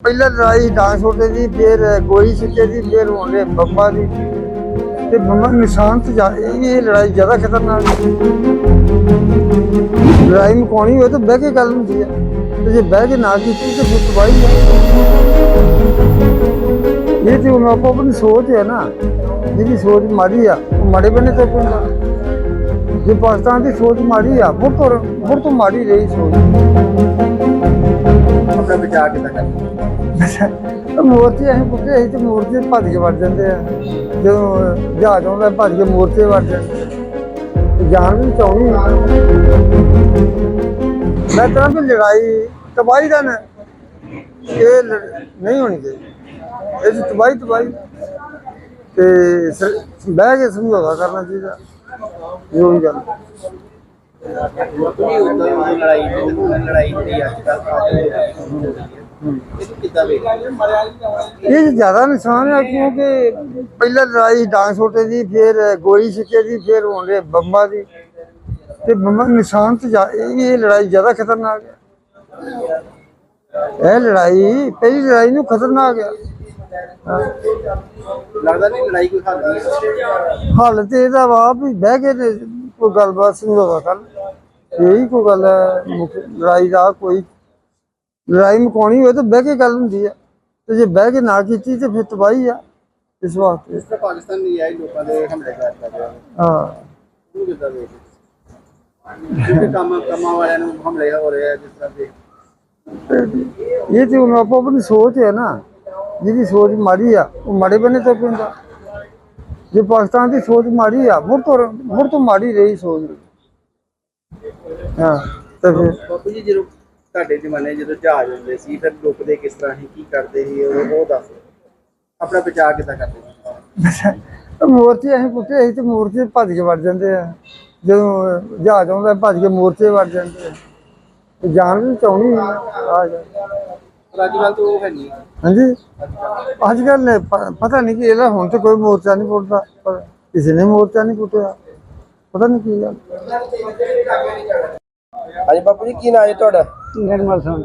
ਪਹਿਲਾਂ ਲੜਾਈ ਡਾਂਸ ਛੋਟੇ ਦੀ ਫਿਰ ਗੋਈ ਸਿੱਕੇ ਦੀ ਫਿਰ ਹੁੰਦੇ ਬੰਬਾਂ ਦੀ ਤੇ ਬੰਬਾਂ ਨਿਸ਼ਾਨ ਤੇ ਜਾ, ਇਹ ਲੜਾਈ ਜ਼ਿਆਦਾ ਖਤਰਨਾਕ ਹੈ ਲੜਾਈ ਮੁਕਾਉਣੀ ਹੋਵੇ ਤਾਂ ਬਹਿ ਕੇ ਗੱਲ ਹੁੰਦੀ ਹੈ ਤੇ ਜੇ ਬਹਿ ਕੇ ਨਾ ਕੀਤੀ ਤੇ ਫਿਰ ਤਬਾਹੀ ਹੈ ਇਹ ਤੇ ਉਹਨਾਂ ਕੋਲ ਆਪਣੀ ਸੋਚ ਹੈ ਨਾ ਜਿਹਦੀ ਸੋਚ ਮਾੜੀ ਆ, ਉਹ ਮਾੜੇ ਬਣੇ ਤੇ ਪੈਂਦਾ ਜੇ ਪਾਕਿਸਤਾਨ ਦੀ ਸੋਚ ਮਾੜੀ ਆ, ਮੁੜ ਤੋਂ ਮੁੜ ਤੋਂ ਮਾੜੀ ਰਹੀ ਸੋਚ। ਆਪਣਾ ਬਚਾਅ ਕਿੱਦਾਂ ਕਰਨਾ ਮੋਰਚੇ ਅਸੀਂ ਪੁੱਟੇ ਅਸੀਂ ਤੇ ਮੋਰਚੇ ਭੱਜ ਕੇ ਵੜ ਜਾਂਦੇ ਆ। ਜਦੋਂ ਜਹਾਜ਼ ਆਉਂਦਾ, ਭੱਜ ਕੇ ਮੋਰਚੇ ਵੜ ਜਾਂਦੇ ਜਾਨ ਵੀ ਚਾਉਣੀ ਮੈਂ ਤਾਂ ਕਿ ਲੜਾਈ, ਤਬਾਹੀ ਦਾ ਨਾ। ਇਹ ਨਹੀਂ ਹੋਣੀ ਚਾਹੀਦੀ। ਇਹ ਤਬਾਹੀ ਤਬਾਹੀ। ਤੇ ਬਹਿ ਕੇ ਸਮਝੌਤਾ ਕਰਨਾ ਚਾਹੀਦਾ। ਜੋ ਵੀ ਗੱਲ। ਕੋਈ ਹੁੰਦਾ ਉਹ ਲੜਾਈ ਤੇ ਲੜਾਈ ਜਿਹੜੀ ਅੱਜ ਕੱਲ੍ਹ ਇਹ ਕਿੱਦਾਂ ਵੇਖਦੇ ਇਹ 'ਚ ਜ਼ਿਆਦਾ ਨੁਕਸਾਨ ਹੈ ਕਿਉਂਕਿ ਪਹਿਲਾਂ ਲੜਾਈ ਡਾਂਗ ਛੋਟੇ ਦੀ ਫਿਰ ਗੋਲੀ ਸਿੱਕੇ ਦੀ ਫਿਰ ਹੁੰਦੇ ਬੰਬਾਂ ਦੀ ਤੇ ਬੰਬਾਂ ਨਿਸ਼ਾਨ ਤੇ ਇਹ ਲੜਾਈ ਜ਼ਿਆਦਾ ਖਤਰਨਾਕ ਹੈ ਇਹ ਲੜਾਈ ਪਹਿਲੀ ਲੜਾਈ ਨੂੰ ਖਤਰਨਾਕ ਹੈ। ਲੱਗਦਾ ਨਹੀਂ ਲੜਾਈ ਕੋਈ ਹੱਲ ਨਹੀਂ। ਹੱਲ ਤੇ ਇਹਦਾ ਵਾ ਵੀ ਬਹਿ ਕੇ ਕੋਈ ਗੱਲਬਾਤ ਸਮਝਾਵਾ ਕਰ ਇਹੀ ਕੋਈ ਗੱਲ ਹੈ ਮੁੱਖ ਲੜਾਈ ਦਾ ਕੋਈ ਲੜਾਈ ਮੁਕਾਉਣੀ ਹੋਵੇ ਤਾਂ ਬਹਿ ਕੇ ਗੱਲ ਹੁੰਦੀ ਹੈ। ਤੇ ਜੇ ਬਹਿ ਕੇ ਨਾ ਕੀਤੀ ਤੇ ਫਿਰ ਤਬਾਹੀ ਆ ਇਸ ਵਾਸਤੇ। ਪਾਕਿਸਤਾਨ ਨਹੀਂ ਆਈ ਲੋਕਾਂ ਦੇ ਹਮਲੇ ਕਰ ਰਿਹਾ ਹਾਂ। ਉਹ ਕਿੱਦਾਂ ਵੇਖਦੇ ਕਿਉਂਕਿ ਕੰਮ ਕੰਮਾਂ ਵਾਲਿਆਂ ਨੂੰ ਹਮਲੇ ਹੋ ਰਹੇ ਆ ਜਿਸ ਤਰ੍ਹਾਂ ਦੇ ਇਹ ਤੇ ਉਹਨਾਂ ਆਪੋ ਆਪਣੀ ਸੋਚ ਹੈ ਨਾ। ਜਿਹਦੀ ਸੋਚ ਮਾੜੀ ਆ ਉਹ ਮਾੜੇ ਬਣੇ ਤੇ ਪੈਂਦਾ ਜੇ ਪਾਕਿਸਤਾਨ ਦੀ ਸੋਚ ਮਾੜੀ ਆ ਮੁੜ ਤੋਂ ਮੁੜ ਤੋਂ ਮਾੜੀ ਰਹੀ ਸੋਚ। ਹਾਂ ਤੇ ਫਿਰ ਬਾਪੂ ਜੀ ਜਦੋਂ ਤੁਹਾਡੇ ਜ਼ਮਾਨੇ ਜਦੋਂ ਜਹਾਜ਼ ਹੁੰਦੇ ਸੀ ਫਿਰ ਲੁਕਦੇ ਕਿਸ ਤਰ੍ਹਾਂ ਸੀ ਕੀ ਕਰਦੇ ਸੀ ਉਹ ਉਹ ਦੱਸ ਆਪਣਾ ਬਚਾਅ ਕਿੱਦਾਂ ਕਰਦੇ ਸੀ? ਮੋਰਚੇ ਅਸੀਂ ਪੁੱਟੇ ਅਸੀਂ ਤੇ ਮੋਰਚੇ ਭੱਜ ਕੇ ਵੜ ਜਾਂਦੇ ਆ। ਜਦੋਂ ਜਹਾਜ਼ ਆਉਂਦਾ ਭੱਜ ਕੇ ਮੋਰਚੇ ਵੜ ਜਾਂਦੇ ਆ। ਜਾਨ ਵੀ ਚਾਉਣੀ ਆ ਆ ਜਾ। ਪਰ ਅੱਜ ਕੱਲ੍ਹ ਤਾਂ ਉਹ ਹੈ ਨਹੀਂ। ਹਾਂਜੀ? ਅੱਜ ਕੱਲ ਪਤਾ ਨਹੀਂ ਕਿ ਇਹਦਾ ਹੁਣ ਤੇ ਕੋਈ ਮੋਰਚਾ ਨਹੀਂ ਪੁੱਟਦਾ ਪਰ ਕਿਸੇ ਨੇ ਮੋਰਚਾ ਨਹੀਂ ਪੁੱਟਿਆ। ਪਤਾ ਨਹੀਂ ਕੀ ਗੱਲ। ਹਾਂਜੀ ਬਾਪੂ ਜੀ ਕੀ ਨਾਂ ਹੈ ਤੁਹਾਡਾ? ਨਿਰਮਲ ਸਿੰਘ।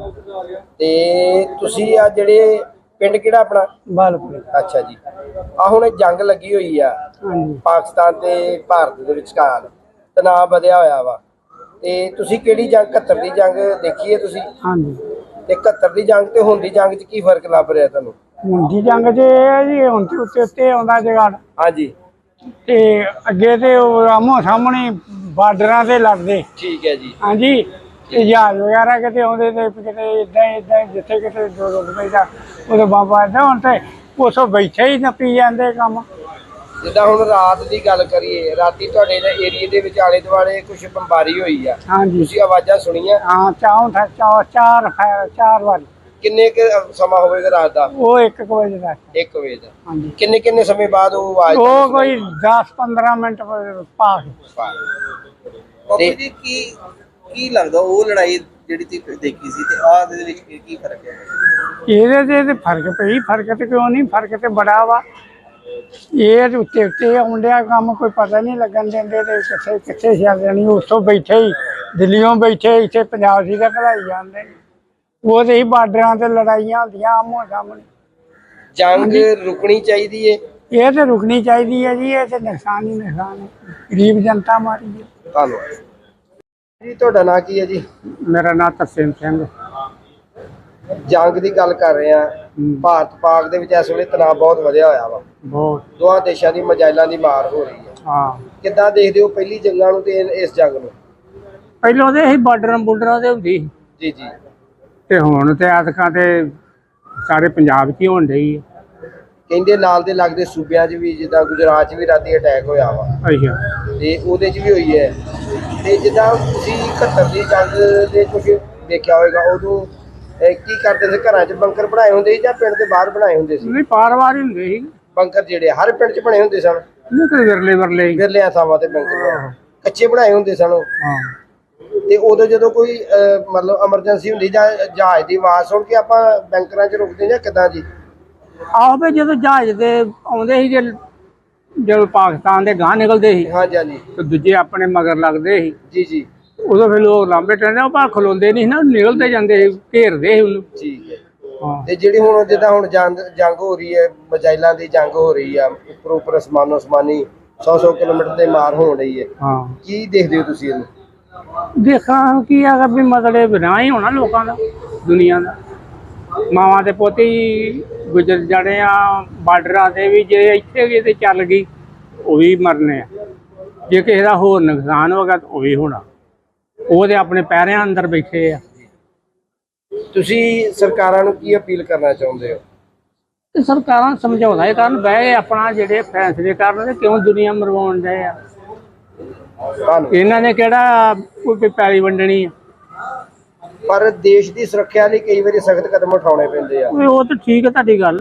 ਤੇ ਤੁਸੀਂ ਆ ਜਿਹੜੇ ਪਿੰਡ ਕਿਹੜਾ ਆਪਣਾ? ਬਾਲਪੁਰ। ਅੱਛਾ ਜੀ। ਆ ਹੁਣ ਇਹ ਜੰਗ ਲੱਗੀ ਹੋਈ ਆ। ਹਾਂਜੀ। ਪਾਕਿਸਤਾਨ ਤੇ ਭਾਰਤ ਦੇ ਵਿਚਕਾਰ ਤਣਾਅ ਵਧਿਆ ਹੋਇਆ ਵਾ। ਤੇ ਤੁਸੀਂ ਕਿਹੜੀ ਜੰਗ 71 ਦੀ ਜੰਗ ਦੇਖੀ ਹੈ ਤੁਸੀਂ? ਹਾਂਜੀ। ਤੇ 71 ਦੀ ਜੰਗ ਤੇ ਹੁਣ ਦੀ ਜੰਗ 'ਚ ਕੀ ਫ਼ਰਕ ਲੱਭ ਰਿਹਾ ਤੁਹਾਨੂੰ? ਮੁੰਡੀ ਜੰਗ ਚ ਇਹ ਹੈ ਜੀ ਹੁਣ ਤੇ ਉੱਤੇ ਉੱਤੇ ਆਉਂਦਾ ਜਗਾੜ। ਹਾਂਜੀ। ਤੇ ਅੱਗੇ ਤੇ ਉਹ ਆਮੋ ਸਾਹਮਣੇ ਬਾਰਡਰਾਂ ਤੇ ਲੜਦੇ। ਠੀਕ ਹੈ ਜੀ। ਹਾਂਜੀ। ਤੇ ਜਹਾਜ਼ ਵਗੈਰਾ ਕਿਤੇ ਆਉਂਦੇ ਤੇ ਕਿਤੇ ਇਦਾਂ ਇਦਾਂ ਜਿੱਥੇ ਕਿਤੇ ਦੋ ਰੁਕ ਪੈਂਦਾ ਉਹਦੇ ਬਾਬਾ ਇਦਾਂ ਹੁਣ ਤੇ ਉਸੋਂ ਬੈਠੇ ਹੀ ਨੱਪੀ ਜਾਂਦੇ ਕੰਮ। ਜਿੱਦਾਂ ਹੁਣ ਰਾਤ ਦੀ ਗੱਲ ਕਰੀਏ ਰਾਤੀ ਤੁਹਾਡੇ ਏਰੀਏ ਦੇ ਵਿੱਚ ਆਲੇ ਦੁਆਲੇ ਕੁਝ ਬੰਬਾਰੀ ਹੋਈ ਆ। ਹਾਂਜੀ। ਤੁਸੀਂ ਆਵਾਜ਼ਾਂ ਸੁਣੀਆਂ? ਹਾਂ ਚਾਉਂ ਥਾ ਚਾਰ ਚਾਰ ਫੈ- ਚਾਰ ਵਾਰੀ। ਕਿੰਨੇ ਕੁ ਸਮਾਂ ਹੋਵੇਗਾ ਰਾਤ ਦਾ? ਉਹ ਇੱਕ ਕੁ ਵਜੇ ਦਾ। 1 ਵਜੇ ਦਾ। ਹਾਂਜੀ। ਕਿੰਨੇ ਕਿੰਨੇ ਸਮੇਂ ਬਾਅਦ ਉਹ ਆਵਾਜ਼ ਉਹ ਕੋਈ 10 15 ਮਿੰਟ ਪਾ ਕੇ ਬਾਪੂ ਜੀ ਕੀ ਕੀ ਲੱਗਦਾ ਉਹ ਲੜਾਈ ਜਿਹੜੀ ਤੁਸੀਂ ਦੇਖੀ ਸੀ ਤੇ ਆਹ ਦੇ ਵਿੱਚ ਕੀ ਕੀ ਫ਼ਰਕ ਹੈ? ਇਹਦੇ ਤੇ ਤੇ ਫ਼ਰਕ ਪਈ ਫ਼ਰਕ ਤੇ ਕਿਉਂ ਨਹੀਂ? ਫ਼ਰਕ ਤੇ ਬੜਾ ਵਾ। ਇਹ ਉੱਤੇ ਉੱਤੇ ਆਉਂਦਿਆ ਕੰਮ ਕੋਈ ਪਤਾ ਨਹੀਂ ਲੱਗਣ ਦਿੰਦੇ ਤੇ ਕਿੱਥੇ ਕਿੱਥੇ ਚੱਲ ਜਾਣੀ ਉੱਥੋਂ ਬੈਠੇ ਹੀ ਦਿੱਲੀੋਂ ਬੈਠੇ ਇੱਥੇ ਪੰਜਾਬ ਦੀ ਦਾ ਕਢਾਈ ਜਾਂਦੇ ਨੇ। ਉਹ ਤੇ ਹੀ ਬਾਰਡਰਾਂ ਤੇ ਲੜਾਈਆਂ ਹੁੰਦੀਆਂ ਆਮੋ ਸਾਹਮਣੇ। ਜੰਗ ਰੁਕਣੀ ਚਾਹੀਦੀ ਏ? ਇਹ ਤੇ ਰੁਕਣੀ ਚਾਹੀਦੀ ਹੈ ਜੀ ਇਹ ਤੇ ਨੁਕਸਾਨ ਹੀ ਨੁਕਸਾਨ ਹੈ ਗਰੀਬ ਜਨਤਾ ਮਾਰੀ ਹੈ ਧੰਨਵਾਦ। ਜੀ ਤੁਹਾਡਾ ਨਾਂ ਕੀ ਹੈ ਜੀ? ਮੇਰਾ ਨਾਮ ਤਰਸੇਮ ਸਿੰਘ। ਜੰਗ ਦੀ ਗੱਲ ਕਰ ਰਹੇ ਆ। ਭਾਰਤ ਪਾਕ ਦੇ ਵਿੱਚ ਇਸ ਵੇਲੇ ਤਣਾਅ ਬਹੁਤ ਵਧਿਆ ਹੋਇਆ ਵਾ। ਬਹੁਤ। ਦੋਹਾਂ ਦੇਸ਼ਾਂ ਦੀ ਮਜਾਇਲਾਂ ਦੀ ਮਾਰ ਹੋ ਰਹੀ ਹੈ। ਹਾਂ। ਕਿੱਦਾਂ ਦੇਖਦੇ ਹੋ ਪਹਿਲੀ ਜੰਗਾਂ ਨੂੰ ਤੇ ਇਸ ਜੰਗ ਨੂੰ? ਪਹਿਲਾਂ ਦੇ ਹੀ ਬਾਰਡਰਾਂ ਬੁਲਡਰਾਂ ਦੇ ਹੁੰਦੀ ਸੀ। ਜੀ ਜੀ। ਤੇ ਹੁਣ ਤੇ ਆਦਕਾਂ ਤੇ ਸਾਰੇ ਪੰਜਾਬ 'ਚ ਹੀ ਹੋਣ ਡਈ ਹੈ ਕਹਿੰਦੇ ਨਾਲ ਦੇ ਲੱਗਦੇ ਸੂਬਿਆਂ 'ਚ ਵੀ ਜਿੱਦਾਂ ਗੁਜਰਾਤ 'ਚ ਵੀ ਰਾਤੀ ਅਟੈਕ ਹੋਇਆ ਵਾ। ਅੱਛਾ। ਤੇ ਉਹਦੇ 'ਚ ਵੀ ਹੋਈ ਹੈ। ਤੇ ਜਿੱਦਾਂ ਤੁਸੀਂ 71 ਦੀ ਜੰਗ ਦੇ ਕੁਝ ਦੇਖਿਆ ਹੋਵੇਗਾ ਉਦੋਂ ਕੀ ਕਰਦੇ ਸੀ? ਘਰਾਂ 'ਚ ਬੰਕਰ ਬਣਾਏ ਹੁੰਦੇ ਸੀ ਜਾਂ ਪਿੰਡ ਦੇ ਬਾਹਰ ਬਣਾਏ ਹੁੰਦੇ ਸੀ? ਨਹੀਂ ਪਾਰਵਾਰ ਹੀ ਹੁੰਦੇ ਸੀ। ਬੰਕਰ ਜਿਹੜੇ ਹਰ ਪਿੰਡ 'ਚ ਬਣੇ ਹੁੰਦੇ ਸਨ? ਨਹੀਂ ਤੇ ਵਿਰਲੇ ਵਰਲੇ ਹੀ। ਵਿਰਲਿਆਂ ਥਾਵਾਂ ਤੇ ਬੰਕਰ। ਕੱਚੇ ਬਣਾਏ ਹੁੰਦੇ ਸਨ ਉਹ। ਹਾਂ। ਤੇ ਉਦੋਂ ਜਦੋਂ ਕੋਈ ਅਹ, ਮਤਲਬ ਐਮਰਜੈਂਸੀ ਹੁੰਦੀ ਜਾਂ ਜਹਾਜ਼ ਦੀ ਆਵਾਜ਼ ਸੁਣ ਕੇ ਆਪਾਂ ਬੈਂਕਰਾਂ 'ਚ ਰੁਕਦੇ ਜਾਂ ਕਿੱਦਾਂ ਜੀ? ਆਹ ਵੀ ਜਦੋਂ ਜਹਾਜ਼ ਦੇ ਆਉਂਦੇ ਸੀ ਜੇ ਜਦੋਂ ਪਾਕਿਸਤਾਨ ਦੇ ਗਾਂ ਨਿਕਲਦੇ ਸੀ। ਹਾਂਜੀ ਹਾਂਜੀ। ਤੇ ਦੂਜੇ ਆਪਣੇ ਮਗਰ ਲੱਗਦੇ ਸੀ। ਜੀ ਜੀ। ਉਦੋਂ ਫਿਰ ਲੋਕ ਲਾਂਬੇ ਟੰਦੇ ਉਹ ਪਰ ਖਲੋਂਦੇ ਨਹੀਂ ਨਾ ਨਿਕਲਦੇ ਜਾਂਦੇ ਸੀ ਘੇਰਦੇ ਸੀ ਉਹਨੂੰ। ਠੀਕ ਹੈ। ਹਾਂ। ਤੇ ਜਿਹੜੀ ਹੁਣ ਜਿੱਦਾਂ ਹੁਣ ਜੰਗ ਜੰਗ ਹੋ ਰਹੀ ਹੈ ਮਜਾਇਲਾਂ ਦੀ ਜੰਗ ਹੋ ਰਹੀ ਆ ਉੱਪਰ ਉੱਪਰ ਅਸਮਾਨੋ ਅਸਮਾਨੀ 100-100 ਕਿਲੋਮੀਟਰ ਤੇ ਮਾਰ ਹੋਣ ਰਹੀ ਹੈ। ਹਾਂ। ਕੀ ਦੇਖਦੇ ਹੋ ਤੁਸੀਂ ਇਹਨੂੰ? ਦੇਖਾਂ ਕੀ ਹੈਗਾ ਵੀ ਮਤਲਬ ਬਿਨਾਂ ਹੀ ਹੋਣਾ ਲੋਕਾਂ ਦਾ ਦੁਨੀਆ ਦਾ। ਮਾਵਾਂ ਦੇ ਪੋਤੇ ਹੀ ਗੁਜ਼ਰ ਜਾਣੇ ਆ ਬਾਰਡਰਾਂ ਤੇ ਵੀ ਜੇ ਇੱਥੇ ਗਏ ਤੇ ਚੱਲ ਗਈ ਉਹ ਵੀ ਮਰਨੇ ਆ। ਜੇ ਕਿਸੇ ਦਾ ਹੋਰ ਨੁਕਸਾਨ ਹੋਗਾ ਤਾਂ ਉਹ ਵੀ ਹੋਣਾ। ਉਹ ਤੇ ਆਪਣੇ ਪੈਰਿਆਂ ਅੰਦਰ ਬੈਠੇ ਆ। ਤੁਸੀਂ ਸਰਕਾਰਾਂ ਨੂੰ ਕੀ ਅਪੀਲ ਕਰਨਾ ਚਾਹੁੰਦੇ ਹੋ? ਤੇ ਸਰਕਾਰਾਂ ਸਮਝਾਉਂਦਾ ਹੀ ਕਰਨ ਬਹਿ ਆਪਣਾ ਜਿਹੜੇ ਫੈਸਲੇ ਕਰਨ ਤੇ ਕਿਉਂ ਦੁਨੀਆ ਮਰਵਾਉਣ ਦੇ ਆ। ਇਹਨਾਂ ਨੇ ਕਿਹੜਾ ਕੋਈ ਪੈਲੀ ਵੰਡਣੀ ਆ। ਪਰ ਦੇਸ਼ ਦੀ ਸੁਰੱਖਿਆ ਲਈ ਕਈ ਵਾਰੀ ਸਖਤ ਕਦਮ ਉਠਾਉਣੇ ਪੈਂਦੇ ਆ। ਉਹ ਉਹ ਤਾਂ ਠੀਕ ਹੈ ਤੁਹਾਡੀ ਗੱਲ।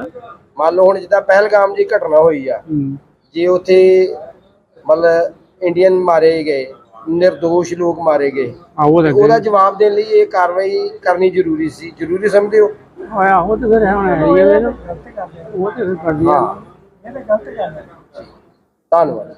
ਮੰਨ ਲਓ ਹੁਣ ਜਿੱਦਾਂ ਪਹਿਲਗਾਮ ਦੀ ਘਟਨਾ ਹੋਈ ਆ। ਜੇ ਉੱਥੇ ਮਤਲਬ ਇੰਡੀਅਨ ਮਾਰੇ ਗਏ નિર્ਦੋਸ਼ ਲੋਕ ਮਾਰੇ ਗਏ। ਆ ਉਹ ਤਾਂ ਉਹਦਾ ਜਵਾਬ ਦੇਣ ਲਈ ਇਹ ਕਾਰਵਾਈ ਕਰਨੀ ਜ਼ਰੂਰੀ ਸੀ। ਜ਼ਰੂਰੀ ਸਮਝਦੇ ਹੋ? ਆਇਆ ਉਹ ਤਾਂ ਫਿਰ ਹੁਣ ਹੈ। ਉਹ ਤੇ ਫਿਰ ਕਰਦੀ ਆ। ਹਾਂ। ਧੰਨਵਾਦ।